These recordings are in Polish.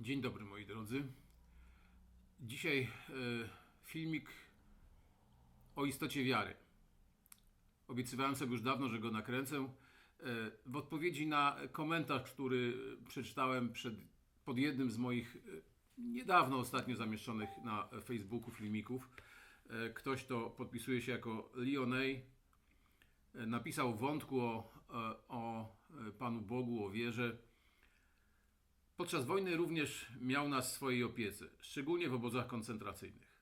Dzień dobry moi drodzy. Dzisiaj e, filmik o istocie wiary. Obiecywałem sobie już dawno, że go nakręcę. E, w odpowiedzi na komentarz, który przeczytałem przed, pod jednym z moich e, niedawno ostatnio zamieszczonych na Facebooku filmików, ktoś to podpisuje się jako Lionej, e, napisał wątku o, o Panu Bogu, o wierze. Podczas wojny również miał nas w swojej opiece, szczególnie w obozach koncentracyjnych.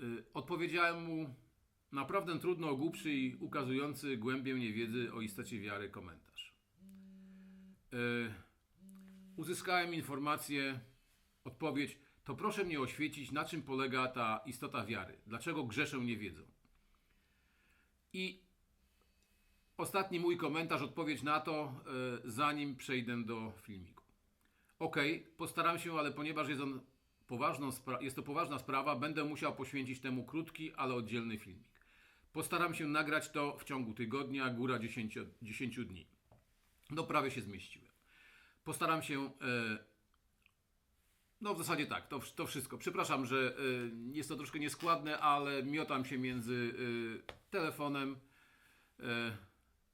Y, Odpowiedziałem mu naprawdę trudno ogłupszy i ukazujący głębię niewiedzy o istocie wiary komentarz. Y, Uzyskałem informację, odpowiedź, to proszę mnie oświecić, na czym polega ta istota wiary, dlaczego grzeszę niewiedzą. I ostatni mój komentarz, odpowiedź na to, y, zanim przejdę do filmiku. Okej, postaram się, ale ponieważ jest, on poważną jest to poważna sprawa, będę musiał poświęcić temu krótki, ale oddzielny filmik. Postaram się nagrać to w ciągu tygodnia, góra 10, 10 dni. No prawie się zmieściłem. Postaram się. E, no w zasadzie tak, to, to wszystko. Przepraszam, że e, jest to troszkę nieskładne, ale miotam się między e, telefonem,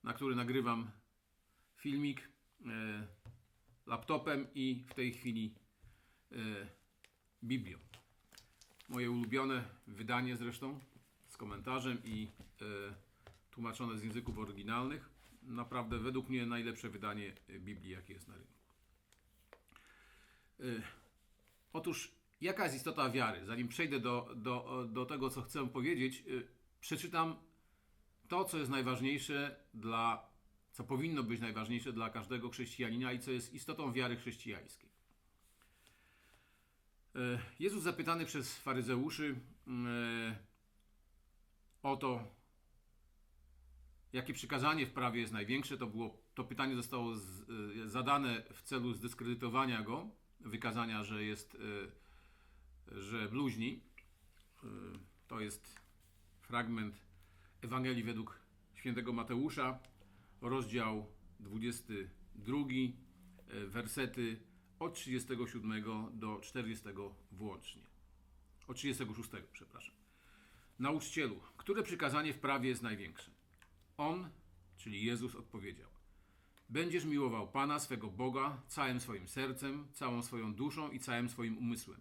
na który nagrywam filmik. Laptopem i w tej chwili e, Biblią. Moje ulubione wydanie zresztą z komentarzem i e, tłumaczone z języków oryginalnych. Naprawdę według mnie najlepsze wydanie Biblii, jakie jest na rynku. E, otóż, jaka jest istota wiary? Zanim przejdę do, do, do tego, co chcę powiedzieć, przeczytam to, co jest najważniejsze dla co powinno być najważniejsze dla każdego chrześcijanina i co jest istotą wiary chrześcijańskiej. E, Jezus zapytany przez faryzeuszy e, o to, jakie przykazanie w prawie jest największe, to, było, to pytanie zostało e, zadane w celu zdyskredytowania go, wykazania, że jest, że bluźni. To jest fragment Ewangelii według świętego Mateusza, rozdział 22, e, wersety od 37 do 40 włącznie. Od 36, przepraszam. Nauczycielu, które przykazanie w prawie jest największe? On, czyli Jezus, odpowiedział: Będziesz miłował Pana swego Boga całym swoim sercem, całą swoją duszą i całym swoim umysłem.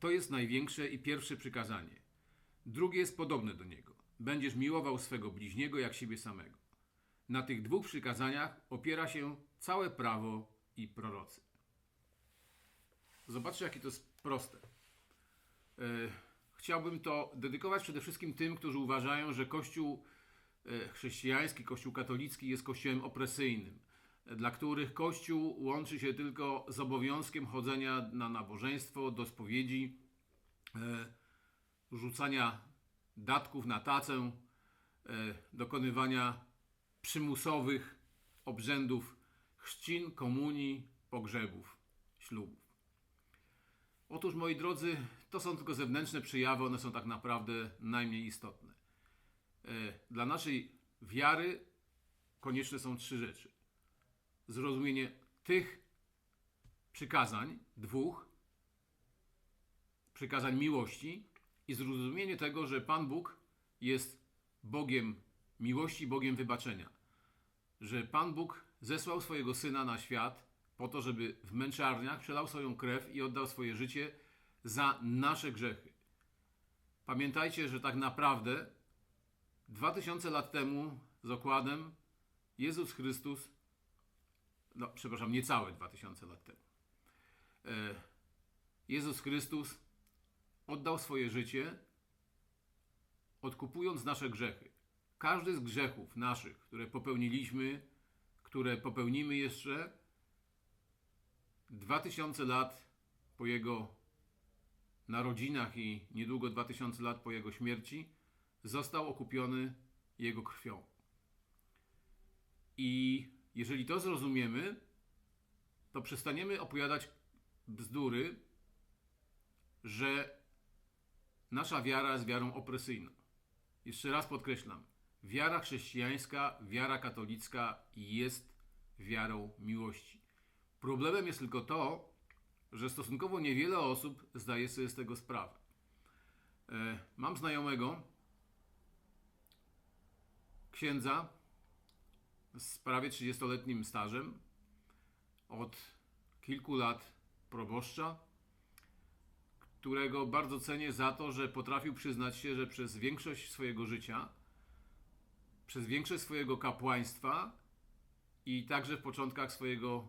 To jest największe i pierwsze przykazanie. Drugie jest podobne do niego. Będziesz miłował swego bliźniego jak siebie samego. Na tych dwóch przykazaniach opiera się całe prawo i prorocy. Zobaczcie, jakie to jest proste. E, Chciałbym to dedykować przede wszystkim tym, którzy uważają, że Kościół e, chrześcijański, Kościół katolicki jest kościołem opresyjnym, dla których Kościół łączy się tylko z obowiązkiem chodzenia na nabożeństwo, do spowiedzi, e, rzucania datków na tacę, dokonywania przymusowych obrzędów chrzcin, komunii, pogrzebów, ślubów. Otóż, moi drodzy, to są tylko zewnętrzne przejawy, one są tak naprawdę najmniej istotne. E, Dla naszej wiary konieczne są trzy rzeczy: zrozumienie tych przykazań, dwóch, przykazań miłości i zrozumienie tego, że Pan Bóg jest Bogiem miłości, Bogiem wybaczenia. Że Pan Bóg zesłał swojego Syna na świat po to, żeby w męczarniach przelał swoją krew i oddał swoje życie za nasze grzechy. Pamiętajcie, że tak naprawdę 2000 lat temu z okładem Jezus Chrystus, no przepraszam, niecałe 2000 lat temu, e, Jezus Chrystus oddał swoje życie, odkupując nasze grzechy. Każdy z grzechów naszych, które popełniliśmy, które popełnimy jeszcze 2000 lat po Jego narodzinach i niedługo 2000 lat po Jego śmierci, został okupiony Jego krwią. I jeżeli to zrozumiemy, to przestaniemy opowiadać bzdury, że nasza wiara jest wiarą opresyjną. Jeszcze raz podkreślam, wiara chrześcijańska, wiara katolicka jest wiarą miłości. Problemem jest tylko to, że stosunkowo niewiele osób zdaje sobie z tego sprawę. E, Mam znajomego, księdza z prawie 30-letnim stażem, od kilku lat proboszcza, którego bardzo cenię za to, że potrafił przyznać się, że przez większość swojego życia, przez większość swojego kapłaństwa i także w początkach swojego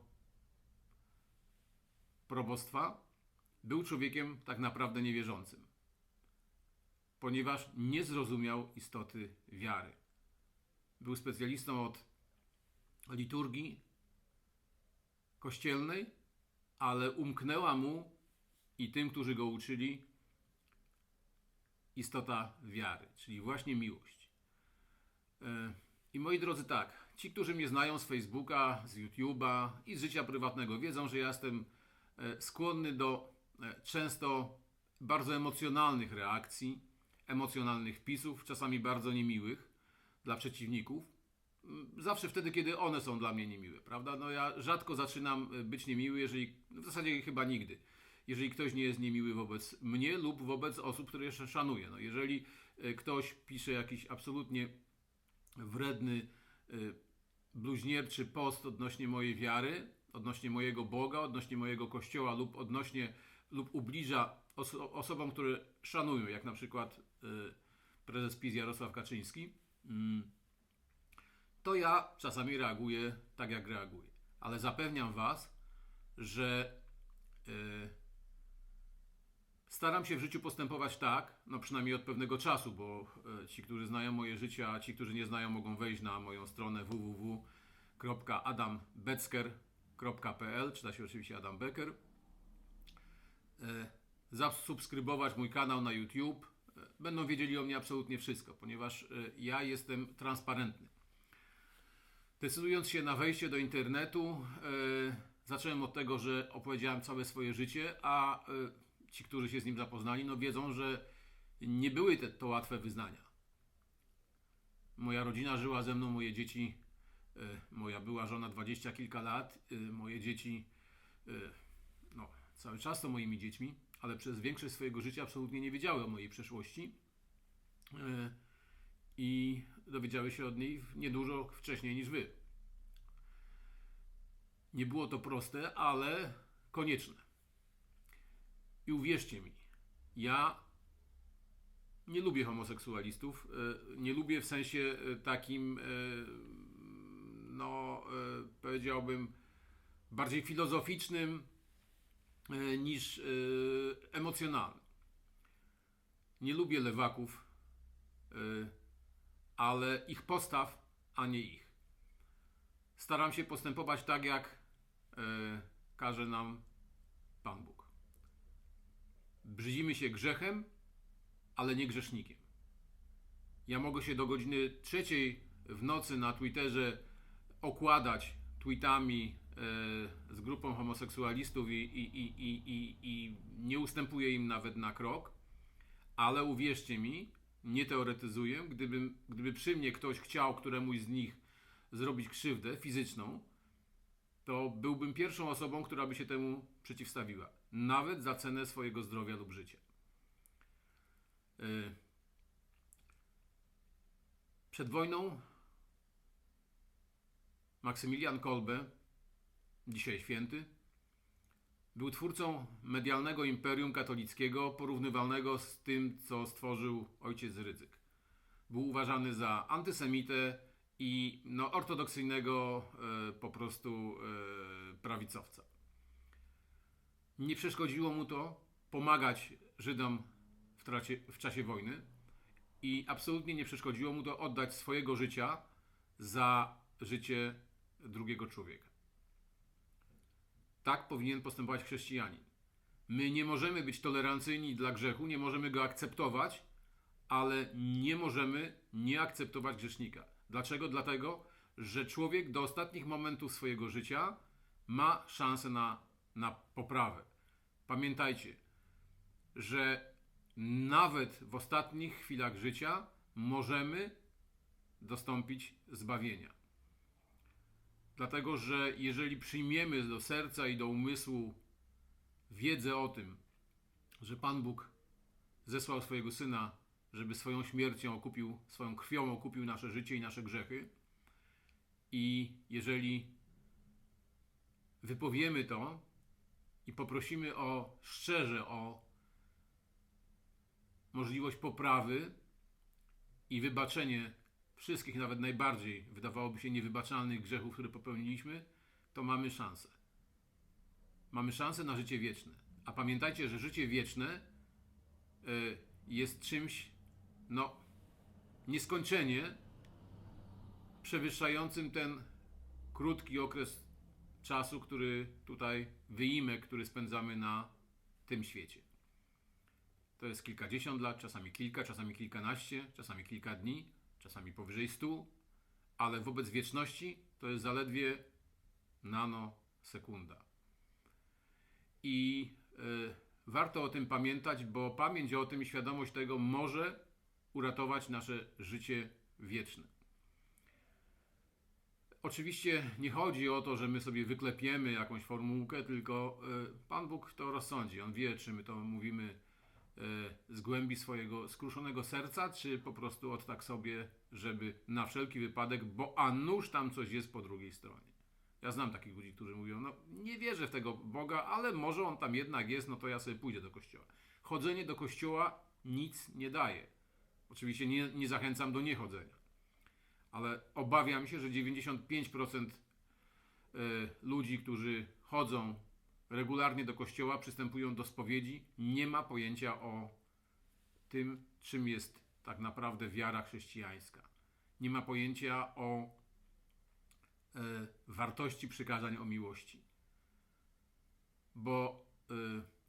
probostwa był człowiekiem tak naprawdę niewierzącym, ponieważ nie zrozumiał istoty wiary. Był specjalistą od liturgii kościelnej, ale umknęła mu i tym, którzy go uczyli, istota wiary, czyli właśnie miłość. E, I moi drodzy, tak, ci, którzy mnie znają z Facebooka, z YouTube'a i z życia prywatnego, wiedzą, że ja jestem e, skłonny do e, często bardzo emocjonalnych reakcji, emocjonalnych wpisów, czasami bardzo niemiłych dla przeciwników. Mm, Zawsze wtedy, kiedy one są dla mnie niemiłe, prawda? No ja rzadko zaczynam e, być niemiły, jeżeli, w zasadzie chyba nigdy, jeżeli ktoś nie jest niemiły wobec mnie lub wobec osób, które jeszcze szanuję. No jeżeli ktoś pisze jakiś absolutnie wredny, e, bluźnierczy post odnośnie mojej wiary, odnośnie mojego Boga, odnośnie mojego Kościoła lub odnośnie, lub ubliża oso- osobom, które szanują, jak na przykład e, prezes PiS Jarosław Kaczyński, mm, to ja czasami reaguję tak, jak reaguję. Ale zapewniam Was, że e, staram się w życiu postępować tak, no przynajmniej od pewnego czasu, bo e, ci, którzy znają moje życie, a ci, którzy nie znają, mogą wejść na moją stronę www.adambecker.pl, czyta się oczywiście Adam Becker, e, zasubskrybować mój kanał na YouTube. E, Będą wiedzieli o mnie absolutnie wszystko, ponieważ ja jestem transparentny. Decydując się na wejście do internetu, zacząłem od tego, że opowiedziałem całe swoje życie, a ci, którzy się z nim zapoznali, no wiedzą, że nie były te, to łatwe wyznania. Moja rodzina żyła ze mną, moje dzieci, e, moja była żona dwadzieścia kilka lat, e, moje dzieci, e, no, cały czas są moimi dziećmi, ale przez większość swojego życia absolutnie nie wiedziały o mojej przeszłości. I dowiedziały się od niej niedużo wcześniej niż wy. Nie było to proste, ale konieczne. I uwierzcie mi, ja nie lubię homoseksualistów. e, Nie lubię w sensie e, takim, e, no, powiedziałbym, bardziej filozoficznym niż emocjonalnym. Nie lubię lewaków. ale ich postaw, a nie ich. Staram się postępować tak, jak każe nam Pan Bóg. Brzydzimy się grzechem, ale nie grzesznikiem. Ja mogę się do godziny trzeciej w nocy na Twitterze okładać tweetami e, z grupą homoseksualistów i, i, i, i, i, nie ustępuję im nawet na krok, ale uwierzcie mi, nie teoretyzuję, gdyby, gdyby przy mnie ktoś chciał któremuś z nich zrobić krzywdę fizyczną, to byłbym pierwszą osobą, która by się temu przeciwstawiła. Nawet za cenę swojego zdrowia lub życia. Y, Przed wojną Maksymilian Kolbe, dzisiaj święty, był twórcą medialnego imperium katolickiego, porównywalnego z tym, co stworzył ojciec Rydzyk. Był uważany za antysemitę i no, ortodoksyjnego e, po prostu e, prawicowca. Nie przeszkodziło mu to pomagać Żydom w, tracie, w czasie wojny i absolutnie nie przeszkodziło mu to oddać swojego życia za życie drugiego człowieka. Tak powinien postępować chrześcijanin. My nie możemy być tolerancyjni dla grzechu, nie możemy go akceptować, ale nie możemy nie akceptować grzesznika. Dlaczego? Dlatego, że człowiek do ostatnich momentów swojego życia ma szansę na, na poprawę. Pamiętajcie, że nawet w ostatnich chwilach życia możemy dostąpić zbawienia. Dlatego, że jeżeli przyjmiemy do serca i do umysłu wiedzę o tym, że Pan Bóg zesłał swojego Syna, żeby swoją śmiercią okupił, swoją krwią okupił nasze życie i nasze grzechy. I jeżeli wypowiemy to i poprosimy o szczerze o możliwość poprawy i wybaczenie wszystkich, nawet najbardziej wydawałoby się niewybaczalnych grzechów, które popełniliśmy, to mamy szansę. Mamy szansę na życie wieczne. A pamiętajcie, że życie wieczne y, jest czymś, no, nieskończenie przewyższającym ten krótki okres czasu, który tutaj wyjmę, który spędzamy na tym świecie. To jest kilkadziesiąt lat, czasami kilka, czasami kilkanaście, czasami kilka dni, czasami powyżej stu, ale wobec wieczności to jest zaledwie nanosekunda. I y, warto o tym pamiętać, bo pamięć o tym i świadomość tego może uratować nasze życie wieczne. Oczywiście nie chodzi o to, że my sobie wyklepiemy jakąś formułkę, tylko y, Pan Bóg to rozsądzi. On wie, czy my to mówimy y, z głębi swojego skruszonego serca, czy po prostu od tak sobie, żeby na wszelki wypadek, bo a nuż tam coś jest po drugiej stronie. Ja znam takich ludzi, którzy mówią, no nie wierzę w tego Boga, ale może on tam jednak jest, no to ja sobie pójdę do kościoła. Chodzenie do kościoła nic nie daje. Oczywiście nie, nie zachęcam do niechodzenia ale obawiam się, że 95% e, ludzi, którzy chodzą regularnie do kościoła, przystępują do spowiedzi, nie ma pojęcia o tym, czym jest tak naprawdę wiara chrześcijańska. Nie ma pojęcia o e, wartości przykazań o miłości. Bo e,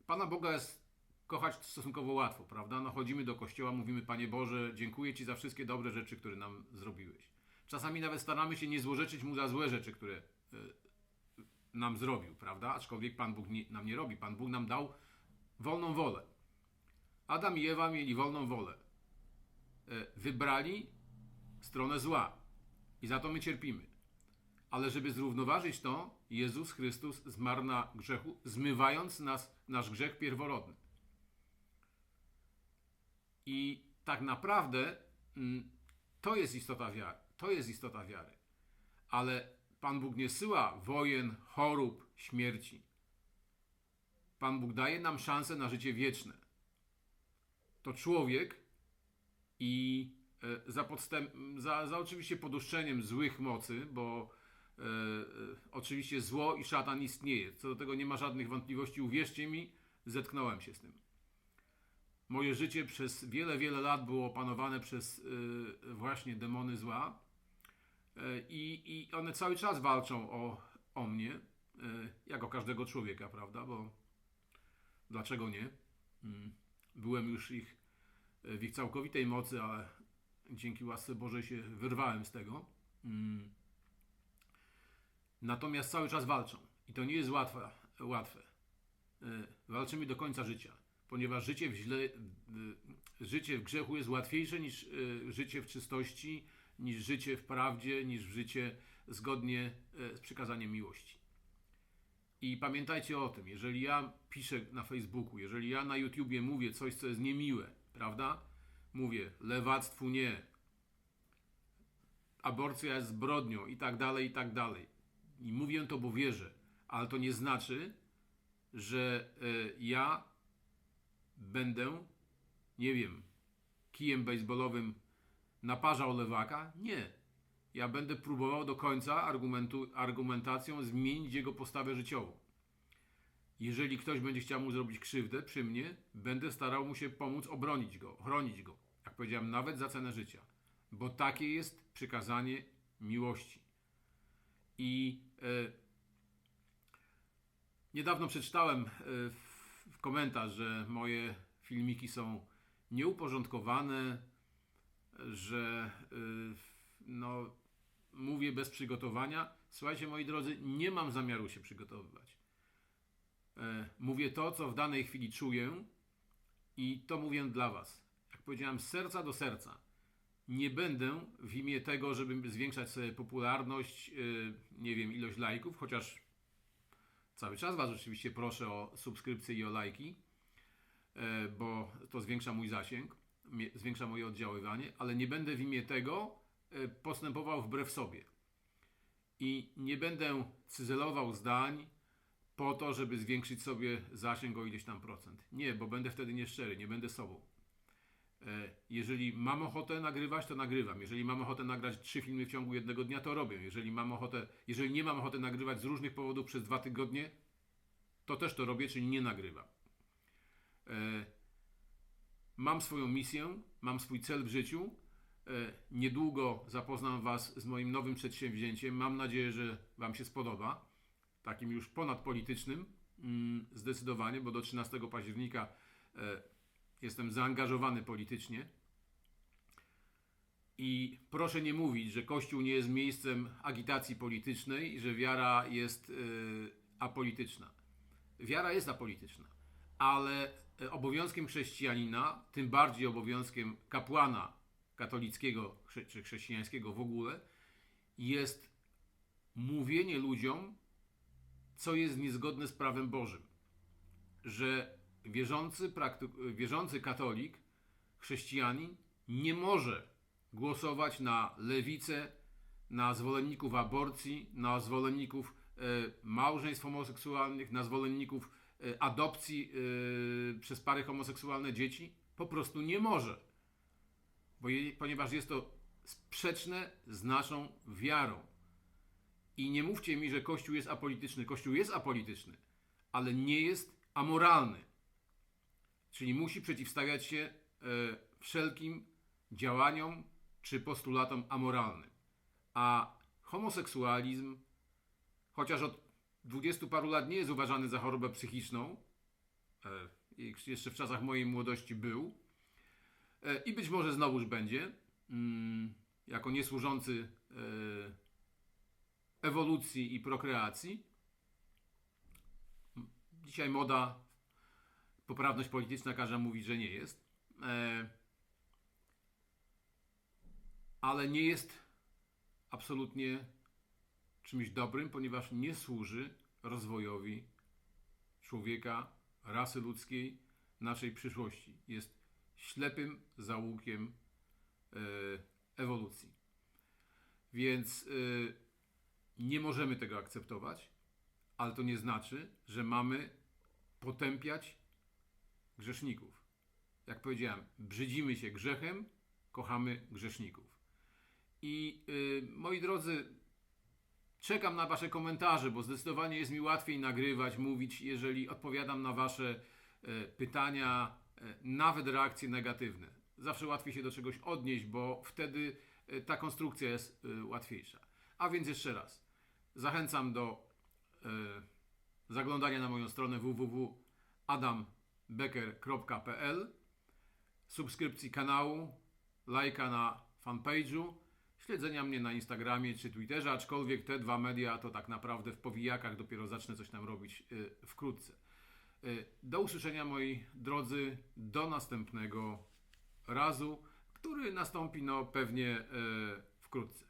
Pana Boga jest kochać stosunkowo łatwo, prawda? No chodzimy do kościoła, mówimy Panie Boże, dziękuję Ci za wszystkie dobre rzeczy, które nam zrobiłeś. Czasami nawet staramy się nie złorzeczyć mu za złe rzeczy, które y, nam zrobił, prawda? Aczkolwiek Pan Bóg nie, nam nie robi. Pan Bóg nam dał wolną wolę. Adam i Ewa mieli wolną wolę. Y, wybrali stronę zła. I za to my cierpimy. Ale żeby zrównoważyć to, Jezus Chrystus zmarł na grzechu, zmywając nas, nasz grzech pierworodny. I tak naprawdę mm, to jest istota wiary. To jest istota wiary. Ale Pan Bóg nie syła wojen, chorób, śmierci. Pan Bóg daje nam szansę na życie wieczne. To człowiek i e, za, podstęp, za, za oczywiście poduszczeniem złych mocy, bo e, e, oczywiście zło i szatan istnieje. Co do tego nie ma żadnych wątpliwości. Uwierzcie mi, zetknąłem się z tym. Moje życie przez wiele, wiele lat było opanowane przez e, właśnie demony zła. E, I, I one cały czas walczą o, o mnie, e, jako każdego człowieka, prawda? Bo dlaczego nie? Mm. Byłem już ich, w ich całkowitej mocy, ale dzięki łasce Bożej się wyrwałem z tego. Mm. Natomiast cały czas walczą. I to nie jest łatwe. łatwe. Walczymy do końca życia, ponieważ życie w, źle, życie w grzechu jest łatwiejsze niż życie w czystości, niż życie w prawdzie, niż życie zgodnie e, z przykazaniem miłości. I pamiętajcie o tym, jeżeli ja piszę na Facebooku, jeżeli ja na YouTubie mówię coś, co jest niemiłe, prawda? Mówię, lewactwu nie, aborcja jest zbrodnią i tak dalej, i tak dalej. I mówię to, bo wierzę, ale to nie znaczy, że y, ja będę, nie wiem, kijem baseballowym naparzał lewaka? Nie. Ja będę próbował do końca argumentu, argumentacją zmienić jego postawę życiową. Jeżeli ktoś będzie chciał mu zrobić krzywdę przy mnie, będę starał mu się pomóc obronić go, chronić go. Jak powiedziałem, nawet za cenę życia. Bo takie jest przykazanie miłości. I e, niedawno przeczytałem e, w komentarz, że moje filmiki są nieuporządkowane, że y, no, mówię bez przygotowania. Słuchajcie, moi drodzy, nie mam zamiaru się przygotowywać. E, mówię to, co w danej chwili czuję i to mówię dla Was. Jak powiedziałem, z serca do serca. Nie będę w imię tego, żeby zwiększać sobie popularność, y, nie wiem, ilość lajków, chociaż cały czas Was oczywiście proszę o subskrypcje i o lajki, e, bo to zwiększa mój zasięg, zwiększa moje oddziaływanie, ale nie będę w imię tego e, postępował wbrew sobie. I nie będę cyzelował zdań po to, żeby zwiększyć sobie zasięg o ileś tam procent. Nie, bo będę wtedy nieszczery, nie będę sobą. E, Jeżeli mam ochotę nagrywać, to nagrywam. Jeżeli mam ochotę nagrać trzy filmy w ciągu jednego dnia, to robię. Jeżeli mam ochotę, jeżeli nie mam ochoty nagrywać z różnych powodów przez dwa tygodnie, to też to robię, czyli nie nagrywam. E, Mam swoją misję, mam swój cel w życiu. E, Niedługo zapoznam Was z moim nowym przedsięwzięciem. Mam nadzieję, że Wam się spodoba. Takim już ponadpolitycznym, mm, zdecydowanie, bo do 13 października jestem zaangażowany politycznie. I proszę nie mówić, że Kościół nie jest miejscem agitacji politycznej i że wiara jest y, apolityczna. Wiara jest apolityczna, ale e, obowiązkiem chrześcijanina, tym bardziej obowiązkiem kapłana katolickiego czy chrześcijańskiego w ogóle, jest mówienie ludziom, co jest niezgodne z prawem Bożym. Że wierzący, prakty- wierzący katolik, chrześcijanin nie może głosować na lewicę, na zwolenników aborcji, na zwolenników e, małżeństw homoseksualnych, na zwolenników e, adopcji e, przez pary homoseksualne dzieci. Po prostu nie może. Bo je, ponieważ jest to sprzeczne z naszą wiarą. I nie mówcie mi, że Kościół jest apolityczny. Kościół jest apolityczny, ale nie jest amoralny. Czyli musi przeciwstawiać się e, wszelkim działaniom czy postulatom amoralnym. A homoseksualizm, chociaż od dwudziestu paru lat nie jest uważany za chorobę psychiczną, e, jeszcze w czasach mojej młodości był, e, i być może znowuż będzie, mm, jako niesłużący ewolucji i prokreacji. Dzisiaj moda, poprawność polityczna każe mówić, że nie jest. E, ale nie jest absolutnie czymś dobrym, ponieważ nie służy rozwojowi człowieka, rasy ludzkiej, naszej przyszłości. Jest ślepym zaułkiem e, ewolucji. Więc e, nie możemy tego akceptować, ale to nie znaczy, że mamy potępiać grzeszników. Jak powiedziałem, brzydzimy się grzechem, kochamy grzeszników. I y, moi drodzy, czekam na Wasze komentarze, bo zdecydowanie jest mi łatwiej nagrywać, mówić, jeżeli odpowiadam na Wasze e, pytania, e, nawet reakcje negatywne. Zawsze łatwiej się do czegoś odnieść, bo wtedy e, ta konstrukcja jest łatwiejsza. A więc jeszcze raz, zachęcam do zaglądania na moją stronę www.adambecker.pl, subskrypcji kanału, lajka na fanpage'u, śledzenia mnie na Instagramie czy Twitterze, aczkolwiek te dwa media to tak naprawdę w powijakach dopiero zacznę coś tam robić y, wkrótce. Y, do usłyszenia moi drodzy, do następnego razu, który nastąpi no pewnie y, wkrótce.